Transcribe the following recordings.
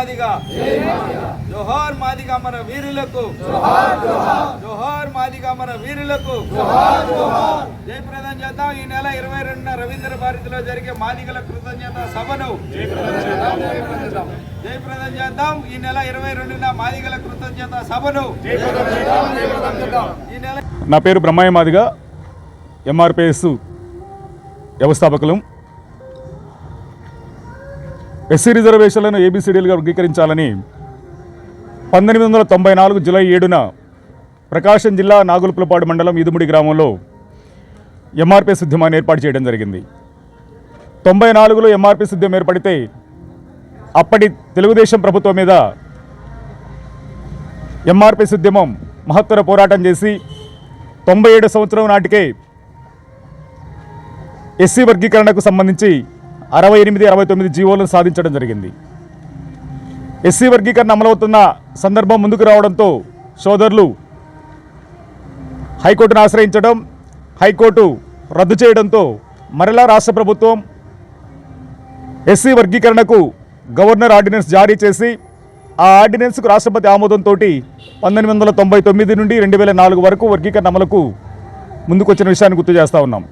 మాదిగ. జోహార్ మాదిగ మన వీరులకు. జోహార్ మాదిగ మన వీరులకు. జయప్రదం చేద్దాం. ఈ నెల ఇరవై రెండున రవీంద్ర భారతిలో జరిగే మాదిగల కృతజ్ఞత సభను. జయప్రదం చేద్దాం. ఈ నెల ఇరవై రెండున మాదిగల కృతజ్ఞత సభను. ఈ నెల నా పేరు బ్రహ్మయ్య మాదిగా. ఎంఆర్పిఎస్ వ్యవస్థాపకులు. ఎస్సీ రిజర్వేషన్లను ఏబీసీడీలుగా వర్గీకరించాలని పంతొమ్మిది వందల తొంభై నాలుగు జూలై ఏడున ప్రకాశం జిల్లా నాగులపులపాడు మండలం ఇదుముడి గ్రామంలో ఎంఆర్పిఎస్ ఉద్యమాన్ని ఏర్పాటు చేయడం జరిగింది. తొంభై నాలుగులో ఎంఆర్పిఎస్ ఉద్యమం ఏర్పడితే అప్పటి తెలుగుదేశం ప్రభుత్వం మీద ఎంఆర్పిఎస్ ఉద్యమం మహత్తర పోరాటం చేసి తొంభై ఏడు సంవత్సరం నాటికే ఎస్సీ వర్గీకరణకు సంబంధించి అరవై ఎనిమిది అరవై తొమ్మిది జీవోలను సాధించడం జరిగింది. ఎస్సీ వర్గీకరణ అమలవుతున్న సందర్భం ముందుకు రావడంతో సోదరులు హైకోర్టును ఆశ్రయించడం హైకోర్టు రద్దు చేయడంతో మరలా రాష్ట్ర ప్రభుత్వం ఎస్సీ వర్గీకరణకు గవర్నర్ ఆర్డినెన్స్ జారీ చేసి ఆ ఆర్డినెన్స్కు రాష్ట్రపతి ఆమోదంతో పంతొమ్మిది వందల తొంభై తొమ్మిది నుండి రెండు వేల నాలుగు వరకు వర్గీకరణ అమలుకు ముందుకొచ్చిన విషయాన్ని గుర్తు చేస్తూ ఉన్నాం.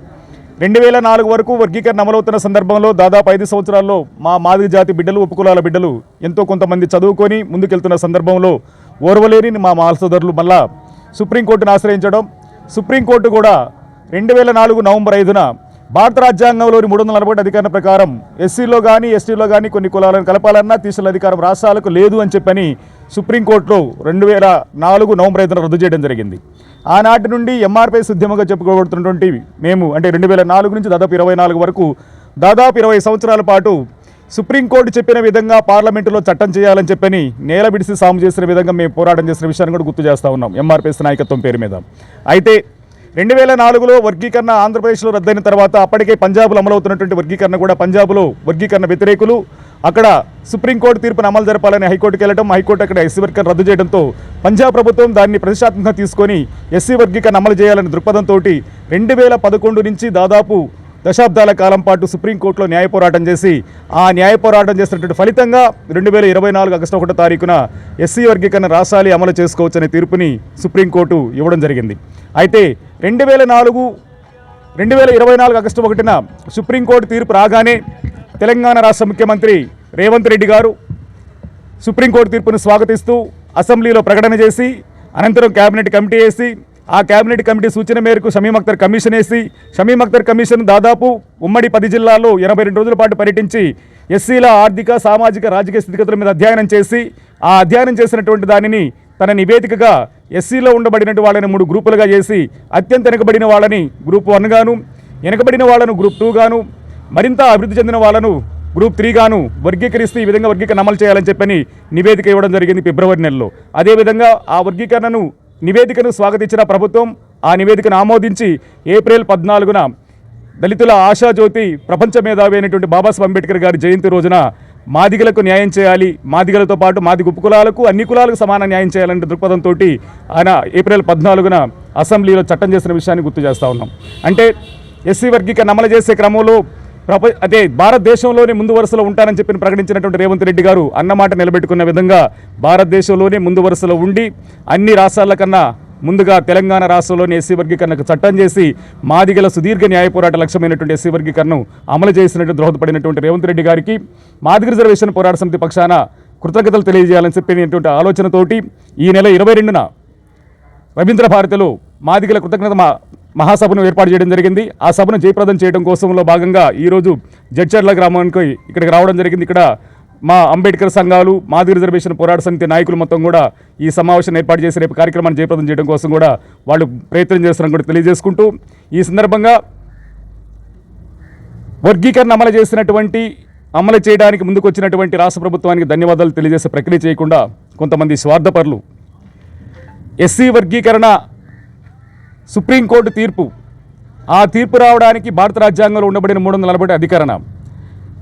రెండు వేల నాలుగు వరకు వర్గీకరణ అమలవుతున్న సందర్భంలో దాదాపు ఐదు సంవత్సరాల్లో మా మాదిరి జాతి బిడ్డలు ఉపకులాల బిడ్డలు ఎంతో కొంతమంది చదువుకొని ముందుకెళ్తున్న సందర్భంలో ఓర్వలేని మా మాల్సోదరులు మళ్ళా సుప్రీంకోర్టును ఆశ్రయించడం సుప్రీంకోర్టు కూడా రెండు వేల నాలుగు నవంబర్ ఐదున భారత రాజ్యాంగంలోని మూడు వందల నలభై ఒకటి అధికారం ప్రకారం ఎస్సీలో కానీ ఎస్టీలో కానీ కొన్ని కులాలను కలపాలన్నా తీసుకున్న అధికారం రాష్ట్రాలకు లేదు అని చెప్పని సుప్రీంకోర్టులో రెండు వేల నాలుగు నవంబర్ ఐదున రద్దు చేయడం జరిగింది. ఆనాటి నుండి ఎంఆర్పై ఉద్యమంగా చెప్పుకోబడుతున్నటువంటి మేము అంటే రెండు వేల నాలుగు నుంచి దాదాపు ఇరవై నాలుగు వరకు దాదాపు ఇరవై సంవత్సరాల పాటు సుప్రీంకోర్టు చెప్పిన విధంగా పార్లమెంటులో చట్టం చేయాలని చెప్పని నేల విడిసి సాము చేసిన విధంగా మేము పోరాటం చేసిన విషయాన్ని కూడా గుర్తు చేస్తూ ఉన్నాం ఎంఆర్పిఎస్ నాయకత్వం పేరు మీద. అయితే రెండు వేల నాలుగులో వర్గీకరణ ఆంధ్రప్రదేశ్లో రద్దయిన తర్వాత అప్పటికే పంజాబ్లో అమలవుతున్నటువంటి వర్గీకరణ కూడా పంజాబ్లో వర్గీకరణ వ్యతిరేకులు అక్కడ సుప్రీంకోర్టు తీర్పును అమలు జరపాలని హైకోర్టుకు వెళ్ళడం హైకోర్టు అక్కడ ఎస్సీ వర్గీకరణ రద్దు చేయడంతో పంజాబ్ ప్రభుత్వం దాన్ని ప్రతిష్టాత్మకంగా తీసుకొని ఎస్సీ వర్గీకరణ అమలు చేయాలనే దృక్పథంతో రెండు వేల పదకొండు నుంచి దాదాపు దశాబ్దాల కాలం పాటు సుప్రీంకోర్టులో న్యాయ పోరాటం చేసి ఆ న్యాయ పోరాటం చేసినటువంటి ఫలితంగా రెండు వేల ఇరవై నాలుగు ఆగస్టు ఒకటో తారీఖున ఎస్సీ వర్గీకరణ రాష్ట్రాలు అమలు చేసుకోవచ్చనే తీర్పుని సుప్రీంకోర్టు ఇవ్వడం జరిగింది. అయితే రెండు వేల నాలుగు రెండు వేల ఇరవై నాలుగు ఆగస్టు ఒకటిన సుప్రీంకోర్టు తీర్పు రాగానే తెలంగాణ రాష్ట్ర ముఖ్యమంత్రి రేవంత్ రెడ్డి గారు సుప్రీంకోర్టు తీర్పును స్వాగతిస్తూ అసెంబ్లీలో ప్రకటన చేసి అనంతరం కేబినెట్ కమిటీ వేసి ఆ కేబినెట్ కమిటీ సూచన మేరకు షమీం అఖ్తర్ కమిషన్ వేసి షమీం అఖ్తర్ కమిషన్ దాదాపు ఉమ్మడి పది జిల్లాల్లో ఎనభై రెండు రోజుల పాటు పర్యటించి ఎస్సీల ఆర్థిక సామాజిక రాజకీయ స్థితిగతుల మీద అధ్యయనం చేసి ఆ అధ్యయనం చేసినటువంటి దానిని తన నివేదికగా ఎస్సీలో ఉండబడినటువంటి వాళ్ళని మూడు గ్రూపులుగా చేసి అత్యంత వెనుకబడిన వాళ్ళని గ్రూప్ వన్ గాను వెనుకబడిన వాళ్ళను గ్రూప్ టూ గాను మరింత అభివృద్ధి చెందిన వాళ్ళను గ్రూప్ త్రీ గాను వర్గీకరిస్తూ ఈ విధంగా వర్గీకరణ అమలు చేయాలని చెప్పని నివేదిక ఇవ్వడం జరిగింది ఫిబ్రవరి నెలలో. అదేవిధంగా ఆ వర్గీకరణను నివేదికను స్వాగతించిన ప్రభుత్వం ఆ నివేదికను ఆమోదించి ఏప్రిల్ పద్నాలుగున దళితుల ఆశాజ్యోతి ప్రపంచ మేధావి అయినటువంటి బాబాసాహెబ్ అంబేద్కర్ గారి జయంతి రోజున మాదిగలకు న్యాయం చేయాలి. మాదిగలతో పాటు మాదిగ ఉపకులాలకు అన్ని కులాలకు సమాన న్యాయం చేయాలనే దృక్పథంతో ఆయన ఏప్రిల్ పద్నాలుగున అసెంబ్లీలో చట్టం చేసిన విషయాన్ని గుర్తు చేస్తూ ఉన్నాం. అంటే ఎస్సీ వర్గీకరణ అమలు చేసే క్రమంలో ప్రప అదే భారతదేశంలోనే ముందు వరుసలో ఉంటానని చెప్పి ప్రకటించినటువంటి రేవంత్ రెడ్డి గారు అన్నమాట నిలబెట్టుకున్న విధంగా భారతదేశంలోనే ముందు వరుసలో ఉండి అన్ని రాష్ట్రాల కన్నా ముందుగా తెలంగాణ రాష్ట్రంలోని ఎస్సీ వర్గీకరణకు చట్టం చేసి మాదిగల సుదీర్ఘ న్యాయ పోరాట లక్ష్యమైనటువంటి ఎస్సీ వర్గీకరణను అమలు చేసినట్టు దోహదపడినటువంటి రేవంత్ రెడ్డి గారికి మాదిగ రిజర్వేషన్ పోరాట సమితి పక్షాన కృతజ్ఞతలు తెలియజేయాలని చెప్పినటువంటి ఆలోచనతోటి ఈ నెల ఇరవై రెండున రవీంద్ర భారతిలో మాదిగల కృతజ్ఞత మహాసభను ఏర్పాటు చేయడం జరిగింది. ఆ సభను జయప్రదం చేయడం కోసంలో భాగంగా ఈరోజు జడ్చర్ల గ్రామానికి ఇక్కడికి రావడం జరిగింది. ఇక్కడ మా అంబేద్కర్ సంఘాలు మాది రిజర్వేషన్ పోరాట సమితి నాయకులు మొత్తం కూడా ఈ సమావేశాన్ని ఏర్పాటు చేసి రేపు కార్యక్రమాన్ని జయప్రదం చేయడం కోసం కూడా వాళ్ళు ప్రయత్నం చేస్తున్నారని కూడా తెలియజేసుకుంటూ ఈ సందర్భంగా వర్గీకరణ అమలు చేసినటువంటి అమలు చేయడానికి ముందుకొచ్చినటువంటి రాష్ట్ర ప్రభుత్వానికి ధన్యవాదాలు తెలియజేసే ప్రక్రియ చేయకుండా కొంతమంది స్వార్థపరులు. ఎస్సీ వర్గీకరణ సుప్రీంకోర్టు తీర్పు. ఆ తీర్పు రావడానికి భారత రాజ్యాంగంలో ఉండబడిన మూడు వందల నలభై అధికరణ.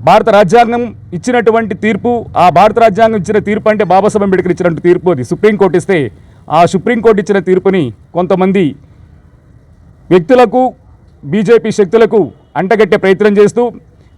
భారత రాజ్యాంగం ఇచ్చినటువంటి తీర్పు ఆ భారత రాజ్యాంగం ఇచ్చిన తీర్పు అంటే బాబాసాహెబ్ అంబేద్కర్ ఇచ్చినటువంటి తీర్పు అది. సుప్రీంకోర్టు ఇస్తే ఆ సుప్రీంకోర్టు ఇచ్చిన తీర్పుని కొంతమంది వ్యక్తులకు బీజేపీ శక్తులకు అంటగట్టే ప్రయత్నం చేస్తూ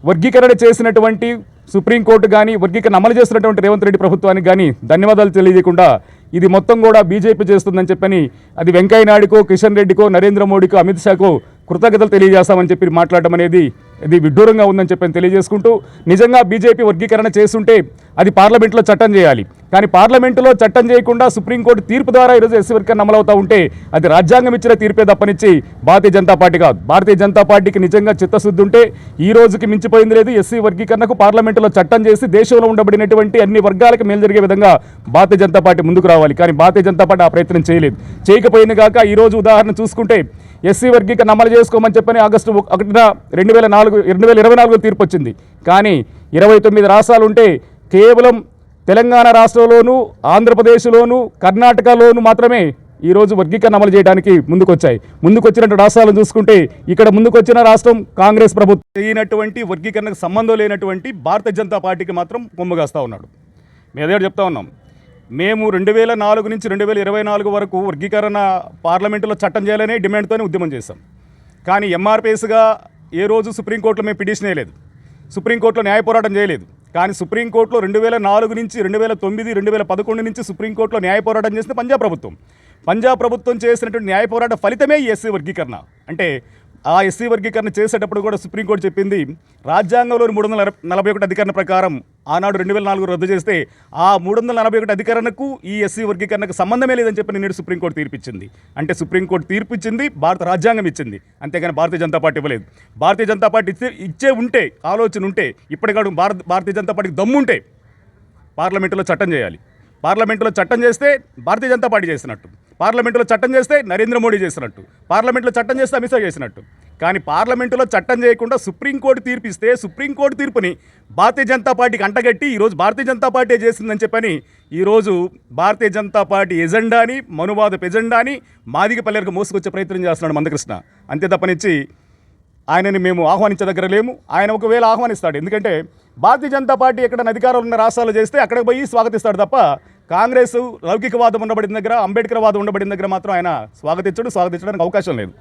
వర్గీకరణ చేసినటువంటి సుప్రీంకోర్టు కానీ వర్గీకరణ అమలు చేస్తున్నటువంటి రేవంత్ రెడ్డి ప్రభుత్వానికి కానీ ధన్యవాదాలు తెలియజేయకుండా ఇది మొత్తం కూడా బీజేపీ చేస్తుందని చెప్పని అది వెంకయ్య నాయుడుకో కిషన్ రెడ్డికో నరేంద్ర మోడీకో అమిత్ షాకో కృతజ్ఞతలు తెలియజేస్తామని చెప్పి మాట్లాడటం అనేది ఇది విడ్డూరంగా ఉందని చెప్పని తెలియజేసుకుంటూ నిజంగా బీజేపీ వర్గీకరణ చేస్తుంటే అది పార్లమెంట్లో చట్టం చేయాలి. కానీ పార్లమెంటులో చట్టం చేయకుండా సుప్రీంకోర్టు తీర్పు ద్వారా ఈరోజు ఎస్సీ వర్గీకరణ అమలవుతూ ఉంటే అది రాజ్యాంగం ఇచ్చిన తీర్పే తప్పనిచ్చి భారతీయ జనతా పార్టీ కాదు. భారతీయ జనతా పార్టీకి నిజంగా చిత్తశుద్ధి ఉంటే ఈ రోజుకి మించిపోయింది లేదు. ఎస్సీ వర్గీకరణకు పార్లమెంటులో చట్టం చేసి దేశంలో ఉండబడినటువంటి అన్ని వర్గాలకు మేలు జరిగే విధంగా భారతీయ జనతా పార్టీ ముందుకు రావాలి. కానీ భారతీయ జనతా పార్టీ ఆ ప్రయత్నం చేయలేదు. చేయకపోయింది కాక ఈ రోజు ఉదాహరణ చూసుకుంటే ఎస్సీ వర్గీకరణ అమలు చేసుకోమని చెప్పని ఆగస్టు ఒకటిన రెండు వేల నాలుగు రెండు వేల ఇరవై నాలుగు తీర్పు వచ్చింది. కానీ ఇరవై తొమ్మిది రాష్ట్రాలు ఉంటే కేవలం తెలంగాణ రాష్ట్రంలోను ఆంధ్రప్రదేశ్లోను కర్ణాటకలోను మాత్రమే ఈరోజు వర్గీకరణ అమలు చేయడానికి ముందుకొచ్చాయి. ముందుకొచ్చినటువంటి రాష్ట్రాలను చూసుకుంటే ఇక్కడ ముందుకొచ్చిన రాష్ట్రం కాంగ్రెస్ ప్రభుత్వం. చేయనటువంటి వర్గీకరణకు సంబంధం లేనటువంటి భారతీయ జనతా పార్టీకి మాత్రం కొమ్ముగాస్తా ఉన్నాడు. మేదేడు చెప్తా ఉన్నాం. మేము రెండు వేల నాలుగు నుంచి రెండు వేల ఇరవై నాలుగు వరకు వర్గీకరణ పార్లమెంటులో చట్టం చేయాలనే డిమాండ్తోనే ఉద్యమం చేశాం. కానీ ఎంఆర్పిఎస్గా ఏ రోజు సుప్రీంకోర్టులో మేము పిటిషన్ వేయలేదు సుప్రీంకోర్టులో న్యాయ పోరాటం చేయలేదు. కానీ సుప్రీంకోర్టులో రెండు వేల నాలుగు నుంచి రెండు వేల తొమ్మిది రెండు వేల పదకొండు నుంచి సుప్రీంకోర్టులో న్యాయ పోరాటం చేసిన పంజాబ్ ప్రభుత్వం. పంజాబ్ ప్రభుత్వం చేసినటువంటి న్యాయ పోరాట ఫలితమే ఈ ఎస్సీ వర్గీకరణ. అంటే ఆ ఎస్సీ వర్గీకరణ చేసేటప్పుడు కూడా సుప్రీంకోర్టు చెప్పింది రాజ్యాంగంలోని మూడు వందల నలభై ఒకటి అధికరణ ప్రకారం ఆనాడు రెండు వేల నాలుగు రద్దు చేస్తే ఆ మూడు వందల నలభై ఒకటి అధికరణకు ఈ ఎస్సీ వర్గీకరణకు సంబంధమే లేదని చెప్పి నేడు సుప్రీంకోర్టు తీర్పిచ్చింది. అంటే సుప్రీంకోర్టు తీర్పిచ్చింది భారత రాజ్యాంగం ఇచ్చింది. అంతేగాని భారతీయ జనతా పార్టీ ఇవ్వలేదు. భారతీయ జనతా పార్టీ ఇచ్చే ఇచ్చే ఉంటే ఆలోచన ఉంటే ఇప్పటికాడు భారత భారతీయ జనతా పార్టీకి దమ్ముంటే పార్లమెంటులో చట్టం చేయాలి. పార్లమెంటులో చట్టం చేస్తే భారతీయ జనతా పార్టీ చేసినట్టు. పార్లమెంటులో చట్టం చేస్తే నరేంద్ర మోడీ చేసినట్టు పార్లమెంట్లో చట్టం చేస్తే అమిత్ షా చేసినట్టు. కానీ పార్లమెంటులో చట్టం చేయకుండా సుప్రీంకోర్టు తీర్పు ఇస్తే సుప్రీంకోర్టు తీర్పుని భారతీయ జనతా పార్టీకి అంటగట్టి ఈరోజు భారతీయ జనతా పార్టీ చేసిందని చెప్పని ఈరోజు భారతీయ జనతా పార్టీ ఎజెండాని మనువాదపు ఎజెండాని మాదిగ పల్లెలకు మోసుకొచ్చే ప్రయత్నం చేస్తున్నాడు మందకృష్ణ. అంతే తప్పనిచ్చి ఆయనని మేము ఆహ్వానించే దగ్గర లేము ఆయన ఒకవేళ ఆహ్వానిస్తాడు ఎందుకంటే భారతీయ జనతా పార్టీ ఎక్కడ అధికారంలో ఉన్న రాష్ట్రాలు చేస్తే అక్కడికి పోయి స్వాగతిస్తాడు తప్ప కాంగ్రెస్ లౌకికవాదం ఉండబడిన దగ్గర అంబేద్కర్ వాదం ఉండబడిన దగ్గర మాత్రం ఆయన స్వాగతించడు స్వాగతించడానికి అవకాశం లేదు.